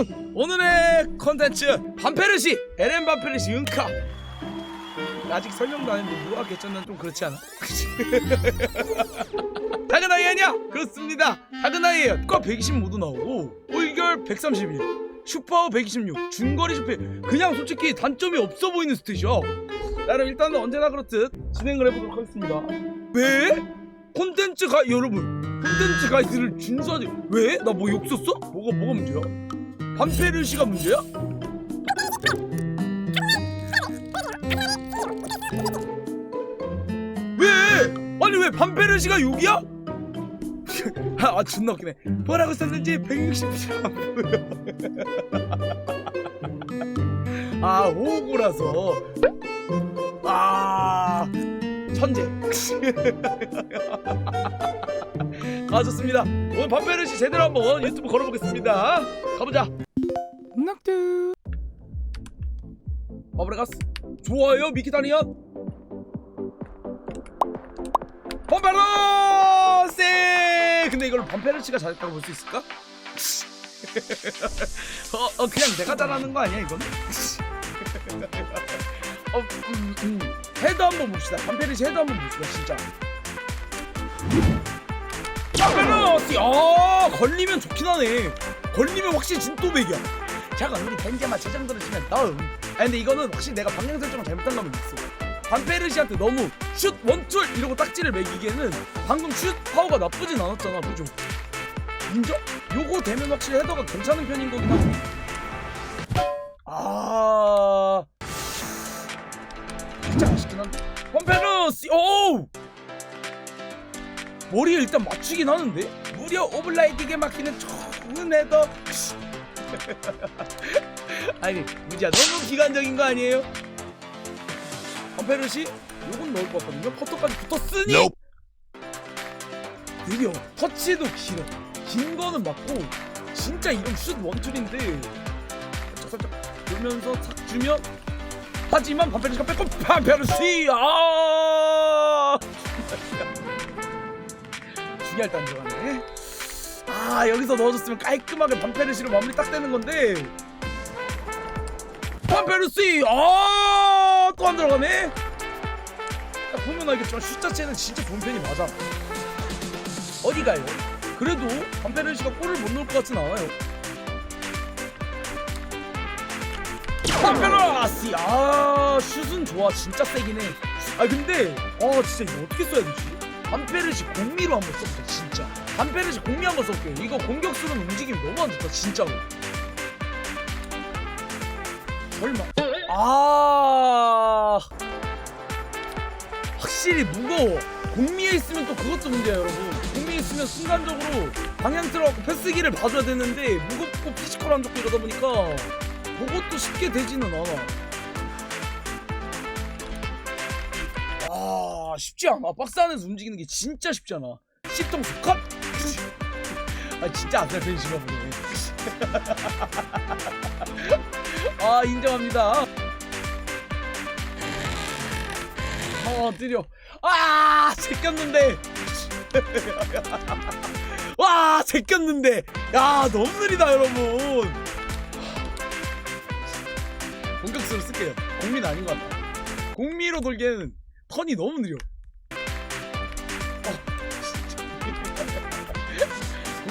여러분 오늘의 컨텐츠 반페르시 LM 반페르시 은카 아직 설명도 안 했는데 누가 개쩌면 좀 그렇지 않아? 작은 아이 아니야? 그렇습니다 작은 아이에요 과120 모두 나오고 올결 131 슈퍼 126 중거리 슈퍼 그냥 솔직히 단점이 없어 보이는 스탯이야 자 그럼 일단은 언제나 그렇듯 진행을 해보도록 하겠습니다 왜? 콘텐츠 가 여러분 콘텐츠 가이드를 준수하지 왜? 나 뭐 욕 썼어? 뭐가 뭐가 문제야? 반페르시가 문제야? 왜? 아니 왜 반페르시가 욕이야? 아 존나 웃기네. 뭐라고 썼는지 160점 아 호구라서. 아 천재. 아 좋습니다. 오늘 반페르시 제대로 한번 유튜브 걸어보겠습니다. 가보자 버브레가스. 좋아요 미키다니야 범페르시 근데 이걸 범페르시가 잘했다고 볼 수 있을까? 어, 어 그냥 내가 잘하는 거 아니야 이거는? 어, 음, 음. 헤드 한번 봅시다. 범페르시 헤드 한번 봅시다 진짜. 범페르시 아 걸리면 좋긴 하네. 걸리면 확실히 진또백이야 잠깐 우리 벤제마 저 정도로 치면 다음. 아 근데 이거는 확실히 내가 방향 설정을 잘못한 감이 있어 반페르시한테 너무 슛 원툴 이러고 딱지를 매기기에는 방금 슛 파워가 나쁘진 않았잖아 그죠? 인정? 요거 되면 확실히 헤더가 괜찮은 편인 거긴 하지 아. 진짜 아쉽긴 한데. 범페르시 오우! 머리에 일단 맞추긴 하는데? 무려 오블라이트게 막히는 좋은 헤더 아니 무지야. 너무 기관적인 거 아니에요? 범페르시 요건 넣을 것 같거든요. 커터까지 붙었으니. Nope. 드디어 터치도 길어. 긴 거는 맞고 진짜 이건 슛 원툴인데. 살짝 살짝 돌면서 탁 주면 하지만 반페르시가 뺏고 반페르시! 아! 중요할 때 안 들어가네 아 여기서 넣어줬으면 깔끔하게 반페르시로 마무리 딱 되는 건데. 반페르시 아또 안 들어가네? 딱 보면 알겠지만 슛 자체는 진짜 좋은 편이 맞아. 어디 가요? 그래도 반페르시가 골을 못 넣을 것 같진 않아요. 반페르시 아 슛은 좋아. 진짜 세긴 해아 근데 아 진짜 이거 어떻게 써야 되지? 반페르시 공미로 한번 써보자 진짜 반페르시 공미 한번 써볼게요. 이거 공격수는 움직임이 너무 안 좋다 진짜로. 설마? 아. 확실히 무거워. 공미에 있으면 또 그것도 문제야 여러분. 공미에 있으면 순간적으로 방향 들어갖고 패스기를 봐줘야 되는데 무겁고 피지컬 안 좋고 이러다 보니까 그것도 쉽게 되지는 않아. 아 쉽지 않아. 박스 안에서 움직이는 게 진짜 쉽지 않아. 시동수 컷! 아 진짜 아슬 팬이신가 보네. 아 인정합니다. 어 드디어 아 제꼈는데. 와 제꼈는데. 야 너무 느리다 여러분. 공격수로 쓸게요. 공민 아닌 것 같다 공미로 돌기에는 턴이 너무 느려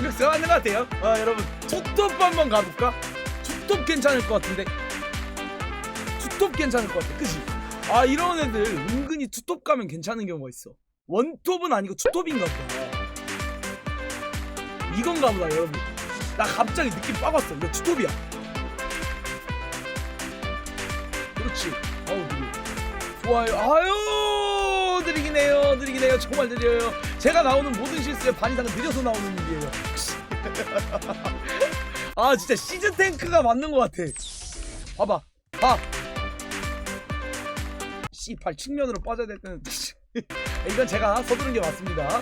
공격수가 맞는 것 같아요. 아 여러분 투톱 한번 가볼까? 투톱 괜찮을 것 같은데? 투톱 괜찮을 것 같아. 그지? 아 이런 애들 은근히 투톱 가면 괜찮은 경우가 있어. 원톱은 아니고 투톱인가 보다 이건가 보다 여러분. 나 갑자기 느낌 빡 왔어. 이거 투톱이야. 그렇지. 아우 느려 좋아요. 아유 해요. 정말 느려요. 제가 나오는 모든 실수의 반 이상은 느려서 나오는 일이에요. 아 진짜 시즈 탱크가 맞는 것 같아. 봐봐. 봐. C8 측면으로 빠져야 될 때는 이건 제가 서두른 게 맞습니다.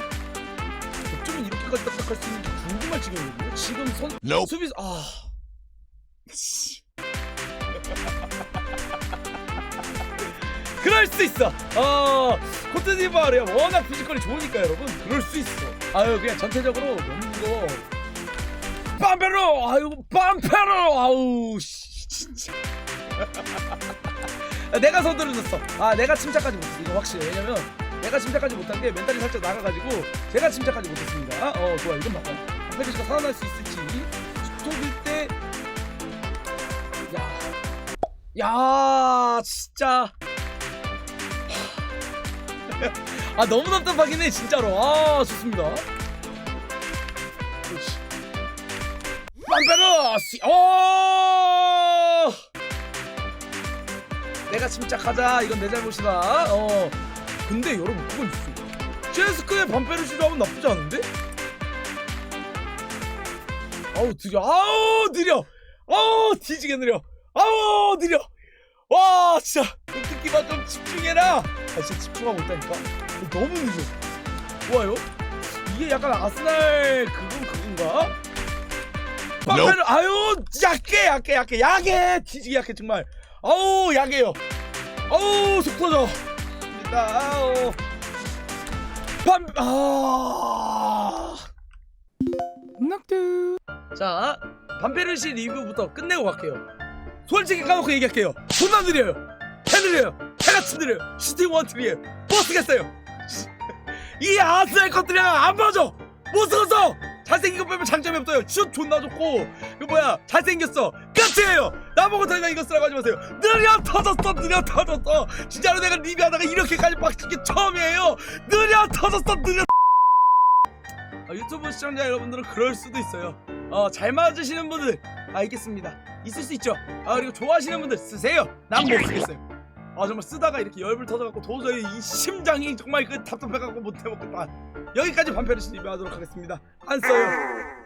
어쩌면 이렇게까지 딱딱할 수 있는지 궁금할 지경이거든요. 지금 선 Nope. 수비 아 그럴 수 있어. 어 코트디바르야. 워낙 피지컬이 좋으니까 여러분. 그럴 수 있어. 아유 그냥 전체적으로 너무 무거워 빰페로! 아유 빰페로! 아우 씨, 진짜. 내가 서두르졌어. 아 내가 침착하지 못했어. 이거 확실해 왜냐면 내가 침착하지 못한 게 멘탈이 살짝 나가가지고 제가 침착하지 못했습니다. 어 좋아. 이건 봐봐 페리 씨가 살아날 수 있을지. 스톱일 때. 야, 야, 진짜. 아 너무 답답하긴 해 진짜로. 아 좋습니다. 빰페르스. 어. 내가 침착하자. 이건 내 잘못이다. 어. 근데 여러분 그건 있어. 제스크의 반페르시도 하면 나쁘지 않은데? 아우 느려. 아우 느려. 아우 뒤지게 느려. 아우 느려. 와 진짜 뚝뚝기만 좀 집중해라. 아 진짜 집중하고 있다니까. 너무 느려. 좋아요. 이게 약간 아스날 그건 그건가? 빵페르 아유 약해 약해 약해 약해 뒤지게 약해 정말. 아우 약해요. 아우 속 터져. 아우 빰 아. 낙두. 자, 반페르시 리뷰부터 끝내고 갈게요. 솔직히 까놓고 얘기할게요. 존나 느려요. 개 느려요. 개같이 느려요. 시팅 원트리에요. 못 쓰겠어요. 이 아스날 것들이랑 안 맞아. 못 쓰겠어. 잘생긴 거 빼면 장점이 없어요. 슛 존나 좋고 그 뭐야 잘생겼어. 끝이에요. 나보고 더 이상 이거 쓰라고 하지 마세요. 느려 터졌어. 느려 터졌어. 진짜로 내가 리뷰하다가 이렇게까지 빡친 게 처음이에요. 느려 터졌어. 느려 어, 유튜브 시청자 여러분들은 그럴 수도 있어요. 어, 잘 맞으시는 분들 알겠습니다. 있을 수 있죠. 아 그리고 좋아하시는 분들 쓰세요. 난 못 쓰겠어요. 아 정말 쓰다가 이렇게 열불 터져갖고 도저히 이 심장이 정말 그 답답해갖고 못해먹겠다. 여기까지 반패를 리뷰하도록 하겠습니다. 안 써요.